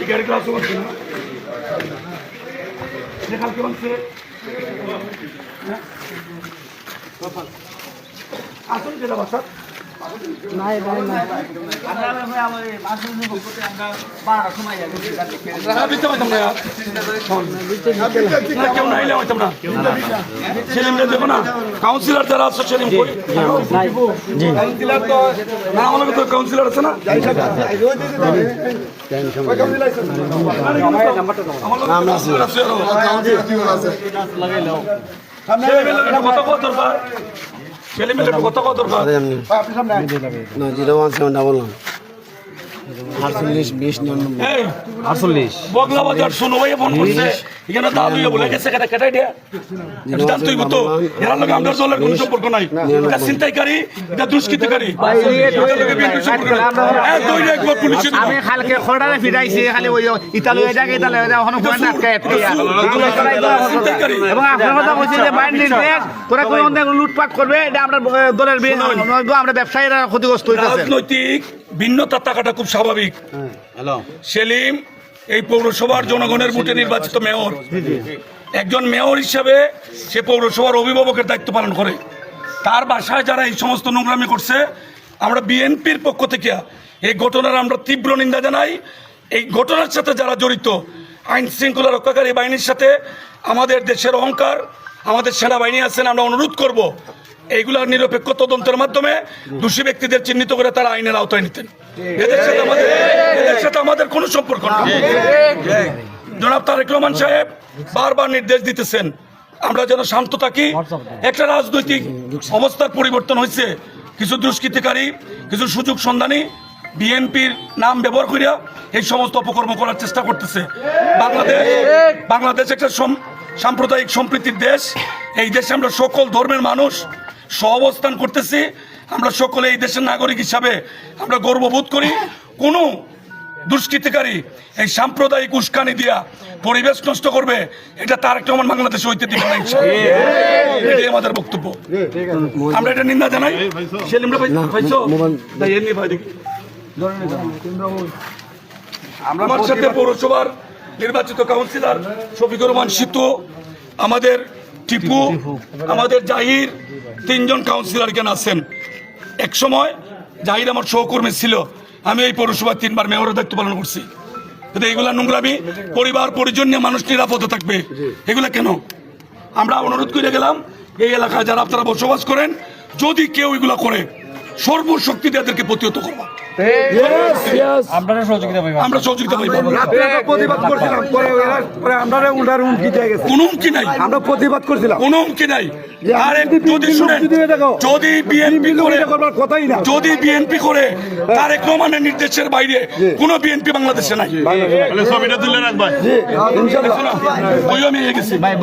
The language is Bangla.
এই গাড়ি ক্লাস করছে না কালকে বলছে আসুন যেটা বাসার দিতে পারতাম না না, কেউ না এলে হইতাম না। সেলিমরে দেখো না কাউন্সিলর যারা আছে সেলিম কই কাউন্সিলর তো না আমাদের তো কাউন্সিলর আছে না আমরা আছি ছেলেমেয়েদের কথা কত দরকার। ছেলেমেয়েদের কথা কত দরকার? না zero one seven double one. আটচল্লিশ বিশ নিরানব্বই। আটচল্লিশ বগলা বাজার শুনো ভাই ফোন করছে। এখানে দাদু বলে গেছে কেটে কেটে দিয়া জান তুই তো এরা লোক আমাদের দলের কোনো সম্পর্ক নাই এটা ছিনতাইকারী এটা দুষ্কৃতিকারী এটার লগে বিএনপির সম্পর্ক নাই। এক দুই এক ভোট পুলিশে দিবা। আমি খালকে খড়ারে ফিরাইছি খালি ওই ইতালো এ জায়গা ইতালো এ জায়গা ওখানে পয়েন্ট আটকে আটকে এবং আপনার কথা বলছি যে বাইন নির্দেশ তোরা কোনো লুটপাট করবে এটা আমরা দলের আমরা ব্যবসায়ীরা ক্ষতিগ্রস্ত হইতেছে রাজনৈতিক ভিন্নতা থাকাটা খুব স্বাভাবিক সেলিম এই পৌরসভার জনগণের ভোটে নির্বাচিত মেয়র। একজন মেয়র হিসাবে সে পৌরসভার অভিভাবকের দায়িত্ব পালন করে। তার বাসায় যারা এই সমস্ত নোংরামি করছে, আমরা বিএনপির পক্ষ থেকে এই ঘটনার আমরা তীব্র নিন্দা জানাই। এই ঘটনার সাথে যারা জড়িত, আইন শৃঙ্খলা রক্ষাকারী বাহিনীর সাথে আমাদের দেশের অহংকার, আমাদের সেনাবাহিনী আছেন আমরা অনুরোধ করব এইগুলার নিরপেক্ষ তদন্তের মাধ্যমে দোষী ব্যক্তিদের চিহ্নিত করে তারা আইনের আওতায় নিতেন। এদের সাথে আমাদের এদের সাথে আমাদের কোনো সম্পর্ক নেই। জনাব তারেক রহমান সাহেব বারবার নির্দেশ দিতেছেন আমরা যেন শান্ত থাকি। একটা রাজনৈতিক অবস্থার পরিবর্তন হয়েছে। কিছু দুষ্কৃতিকারী কিছু সুযোগ সন্ধানী বিএনপির নাম ব্যবহার করিয়া এই সমস্ত অপকর্ম করার চেষ্টা করতেছে। বাংলাদেশ বাংলাদেশ একটা সাম্প্রদায়িক সম্প্রীতির দেশ। এই দেশে আমরা সকল ধর্মের মানুষ। সহাবস্থান করতেছি। আমরা সকলে এই দেশের নাগরিক হিসাবে আমরা গর্ববোধ করি। কোনো দুষ্কৃতিকারী এই সাম্প্রদায়িক উস্কানি দিয়া পরিবেশ নষ্ট করবে এটা তার একটা আমার বাংলাদেশে হইতে দিবে না এটাই আমাদের বক্তব্য। আমরা এটা নিন্দা জানাই। আমার সাথে পৌরসভার নির্বাচিত কাউন্সিলর শফিকুর রহমান সিতু আমাদের টিপু, আমাদের জাহির, তিনজন কাউন্সিলর এখানে আছেন? এক সময় জাহির আমার সহকর্মী ছিল, আমি এই পৌরসভার তিনবার মেয়রের দায়িত্ব পালন করছি। কিন্তু এইগুলা নোংরামি, পরিবার, পরিজন নিয়ে মানুষ নিরাপদে থাকবে। এগুলা কেন? আমরা অনুরোধ করে গেলাম, এই এলাকায় যারা আপনারা বসবাস করেন, যদি কেউ এগুলা করে, সর্বশক্তি দিয়ে এদেরকে প্রতিহত করব। আপনারা সহযোগিতা পাইবেন। আমরা সহযোগিতা পাইব। প্রতিবাদ করছিলাম। পরে পরে আমরা উনার হুমকি দিয়ে গেছে। কোনো হুমকি নাই। আমরা প্রতিবাদ করছিলাম। কোনো হুমকি নাই। আর যদি শুনেন যদি এটা করো, যদি বিএনপি করে কথাই না যদি বিএনপি করে রহমানের নির্দেশের বাইরে কোনো বিএনপি বাংলাদেশে নাই। ওই আমি গেছি। ভাই